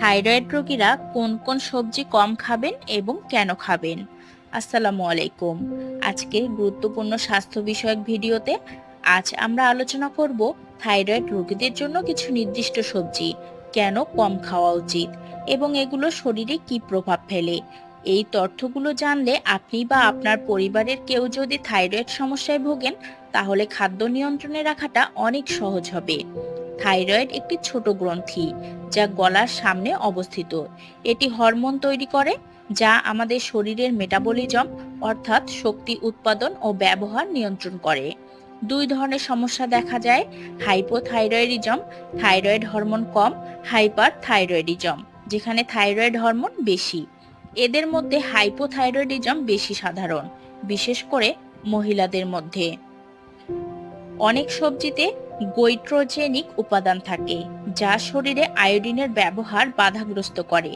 Thyroid রোগীরা কোন কোন সবজি কম খাবেন এবং কেন খাবেন? আসসালামু আলাইকুম। আজকে গুরুত্বপূর্ণ স্বাস্থ্য বিষয়ক ভিডিওতে আজ আমরা আলোচনা করব থাইরয়েড রোগীদের জন্য কিছু নির্দিষ্ট সবজি কেন কম খাওয়া উচিত এবং এগুলো শরীরে কি প্রভাব ফেলে? এই তথ্যগুলো জানলে আপনি বা আপনার পরিবারের কেউ যদি থাইরয়েড সমস্যায় ভোগেন, তাহলে খাদ্য নিয়ন্ত্রণে রাখাটা অনেক সহজ হবে। থাইরয়েড একটি ছোট গ্রন্থি যা গলার সামনে অবস্থিত। এটি হরমোন তৈরি করে যা আমাদের শরীরের মেটাবলিজম অর্থাৎ শক্তি উৎপাদন ও ব্যবহার নিয়ন্ত্রণ করে। দুই ধরনের সমস্যা দেখা যায় হাইপোথাইরয়েডিজম থাইরয়েড হরমোন কম হাইপার থাইরয়েডিজম যেখানে থাইরয়েড হরমোন বেশি। এদের মধ্যে হাইপোথাইরয়েডিজম বেশি সাধারণ, বিশেষ করে মহিলাদের মধ্যে। অনেক সবজিতে গৈট্রোজেনিক উপাদান থাকে, যা শরীরে আয়োডিনের ব্যবহার বাধাগ্রস্ত করে।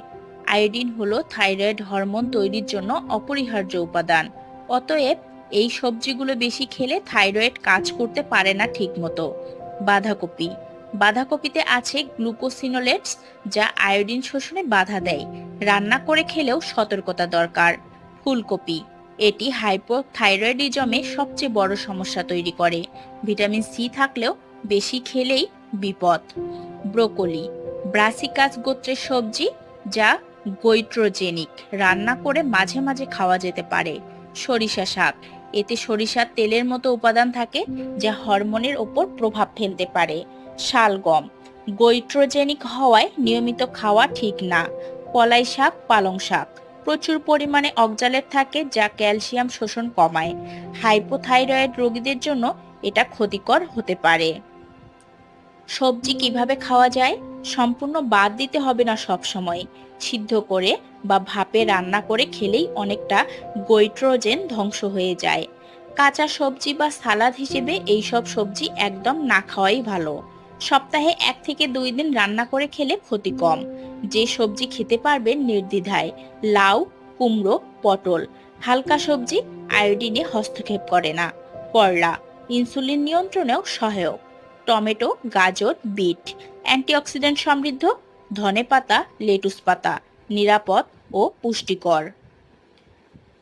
আয়োডিন হলো থাইরয়েড হরমোন তৈরির জন্য অপরিহার্য উপাদান, অতএব এই সবজিগুলো বেশি খেলে থাইরয়েড কাজ করতে পারে না ঠিকমতো। বাঁধাকপি, বাঁধাকপিতে আছে গ্লুকোসিনোলেটস, যা আয়োডিন শোষণে বাধা দেয়, রান্না করে খেলেও সতর্কতা দরকার। ফুলকপি, এটি হাইপোথাইরয়েডিজমে সবচেয়ে বড় সমস্যা তৈরি করে, ভিটামিন সি থাকলেও বেশি খেলেই বিপদ। ব্রোকলি, ব্রাসিকাস গোত্রের সবজি যা গৈট্রোজেনিক রান্না করে মাঝে মাঝে খাওয়া যেতে পারে। সরিষা শাক, এতে সরিষার তেলের মতো উপাদান থাকে যা হরমোনের ওপর প্রভাব ফেলতে পারে। শালগম গৈট্রোজেনিক হওয়ায় নিয়মিত খাওয়া ঠিক না। কলাই শাক, পালং শাক, প্রচুর পরিমাণে অক্সালেট থাকে যা ক্যালসিয়াম শোষণ কমায়। হাইপোথাইরয়েড রোগীদের জন্য এটা ক্ষতিকর হতে পারে। সবজি কীভাবে খাওয়া যায়, সম্পূর্ণ বাদ দিতে হবে না সব সময় সিদ্ধ করে বা ভাপে রান্না করে খেলেই অনেকটা গৈট্রোজেন ধ্বংস হয়ে যায়। কাঁচা সবজি বা সালাদ হিসেবে এই সব সবজি একদম না খাওয়াই ভালো। সপ্তাহে এক থেকে দুই দিন রান্না করে খেলে ক্ষতি কম। যে সবজি খেতে পারবেন নির্দ্বিধায়, লাউ, কুমড়ো, পটল। হালকা সবজি আয়োডিনে হস্তক্ষেপ করে না। করলা, ইনসুলিন নিয়ন্ত্রণেও সহায়ক। টমেটো, গাজর, বিট, অ্যান্টিঅক্সিডেন্ট সমৃদ্ধ ধনেপাতা লেটুস পাতা, নিরাপদ ও পুষ্টিকর।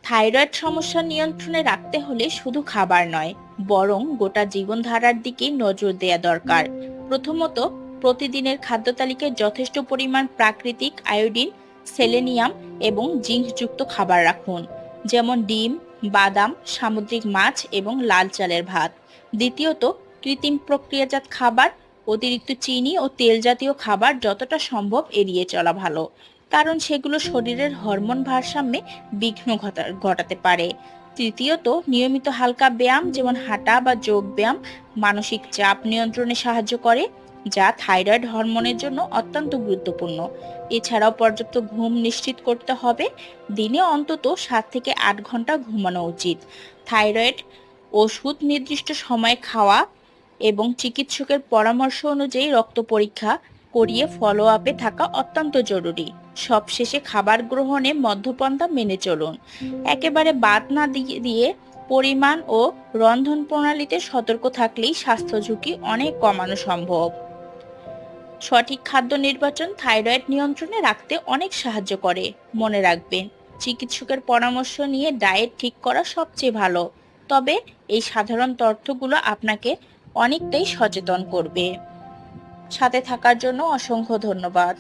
থাইরয়েড সমস্যা নিয়ন্ত্রণে রাখতে হলে শুধু খাবার নয়, বরং গোটা জীবনধারার দিকে নজর দেওয়া দরকার। প্রথমত, প্রতিদিনের খাদ্য তালিকায় যথেষ্ট পরিমাণ প্রাকৃতিক আয়োডিন, সেলেনিয়াম এবং জিঙ্কযুক্ত খাবার রাখুন, যেমন ডিম, বাদাম, সামুদ্রিক মাছ এবং লাল চালের ভাত। দ্বিতীয়ত কৃত্রিম প্রক্রিয়াজাত খাবার, অতিরিক্ত চিনি ও তেল জাতীয় খাবার যতটা সম্ভব এড়িয়ে চলা ভালো। কারণ সেগুলো শরীরের হরমোন ভারসাম্যে বিঘ্ন ঘটাতে পারে। তৃতীয়ত, নিয়মিত হালকা ব্যায়াম যেমন হাঁটা বা যোগ ব্যায়াম মানসিক চাপ নিয়ন্ত্রণে সাহায্য করে, যা থাইরয়েড হরমোনের জন্য অত্যন্ত গুরুত্বপূর্ণ। এছাড়াও পর্যাপ্ত ঘুম নিশ্চিত করতে হবে। দিনে অন্তত সাত থেকে আট ঘণ্টা ঘুমানো উচিত। থাইরয়েড ওষুধ নির্দিষ্ট সময়ে খাওয়া এবং চিকিৎসকের পরামর্শ অনুযায়ী রক্ত পরীক্ষা করিয়ে ফলো আপে থাকা অত্যন্ত জরুরি। সবশেষে খাবার গ্রহণে মধ্যপন্থা মেনে চলুন। একেবারে বাদ না দিয়ে পরিমাণ ও রন্ধন প্রণালীতে সতর্ক থাকলেই স্বাস্থ্য ঝুঁকি অনেক কমানো সম্ভব। সঠিক খাদ্য নির্বাচন থাইরয়েড নিয়ন্ত্রণে রাখতে অনেক সাহায্য করে। মনে রাখবেন, চিকিৎসকের পরামর্শ নিয়ে ডায়েট ঠিক করা সবচেয়ে ভালো। তবে এই সাধারণ তথ্যগুলো আপনাকে অনেকটাই সচেতন করবে। সাথে থাকার জন্য অসংখ্য ধন্যবাদ।